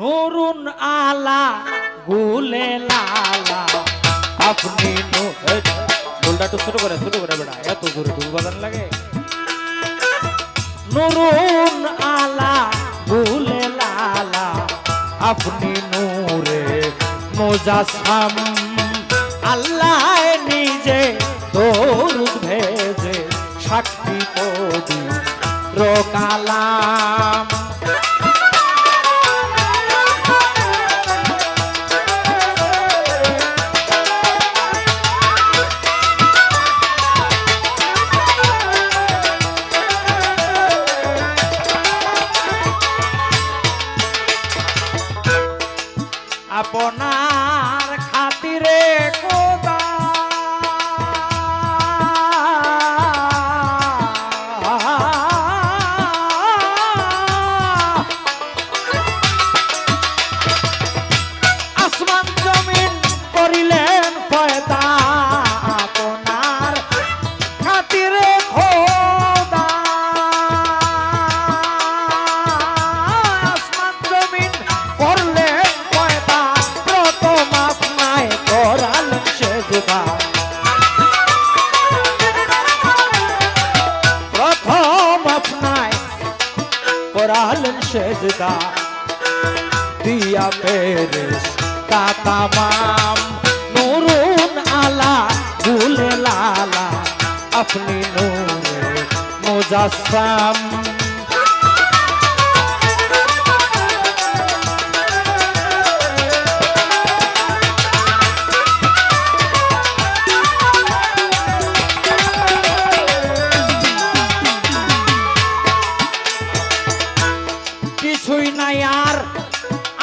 নুরুন আলা, গুলে লালা। আপনি ঢোলটা একটু ছোট করে ছোট করে বেড়া এত জোরে ঢোল বাজান লাগে। নুরুন আলা, গুলে লালা। আপনি নূরে মোজাসাম আল্লাহ নিজে দরুদ ভেজে, সাক্ষী কবি রোকালাম করালেন সে যুগা দিয়া পেরেস তাতামাম নুরুন আলা গুলে লালা। আপনি নূরে মুজাসসাম।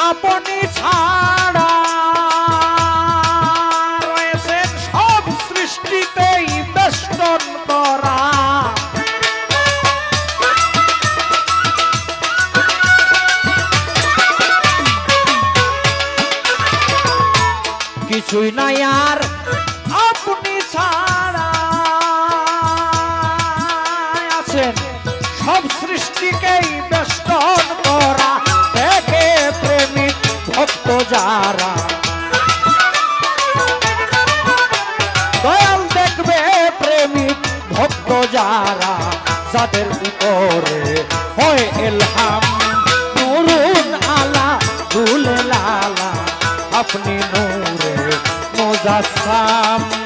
আপনি ছাড়া রয়েছেন সব সৃষ্টিতেই বেষ্টন করা কিছুই নাই আর আপনি ছাড়া। আছেন সব সৃষ্টিকেই বেষ্টন করা ভক্ত যারা। দয়াল দেখবে প্রেমিক, ভক্ত যারা, যাদের উপরে হয় এলহাম। নুরুন আলা, দুল লালা, আপনি নূরে মোজাসাম।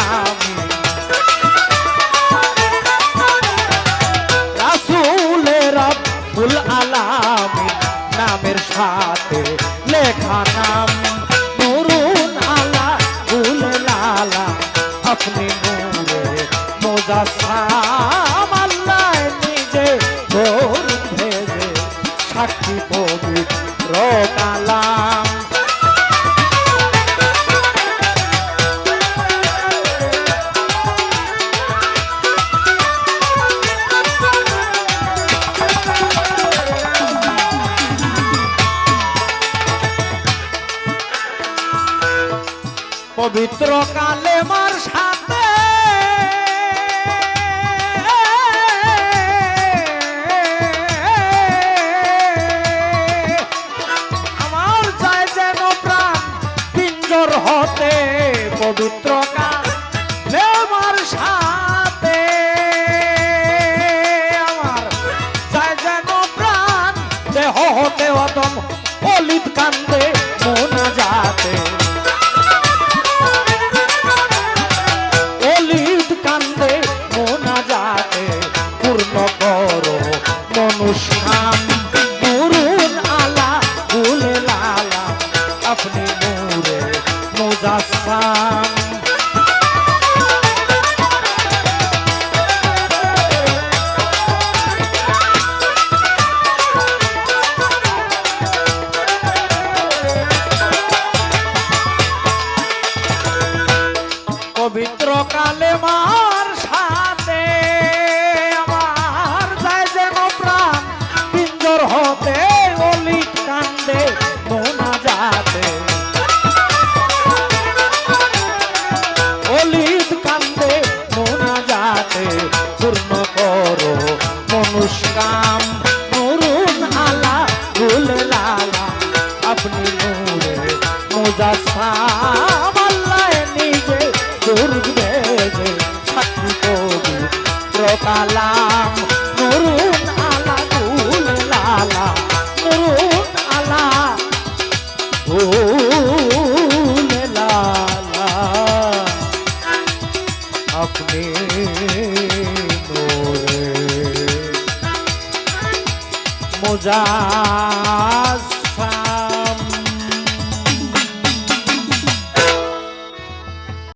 সাথে লেখা নাম নুরুন আলা গুল লালা আপনি নূরে মোজাসাম, আল্লাহ নিজে ভোর ভেজে সাক্ষী পবিত্র কালেমার সাথে। আমার চাই যেন প্রাণ পিঞ্জর হতে পবিত্র মানুষ নাম গুরুর আলা ফুল লালা আপনি নূরে মুজাসাম পবিত্র কালে মা মোজা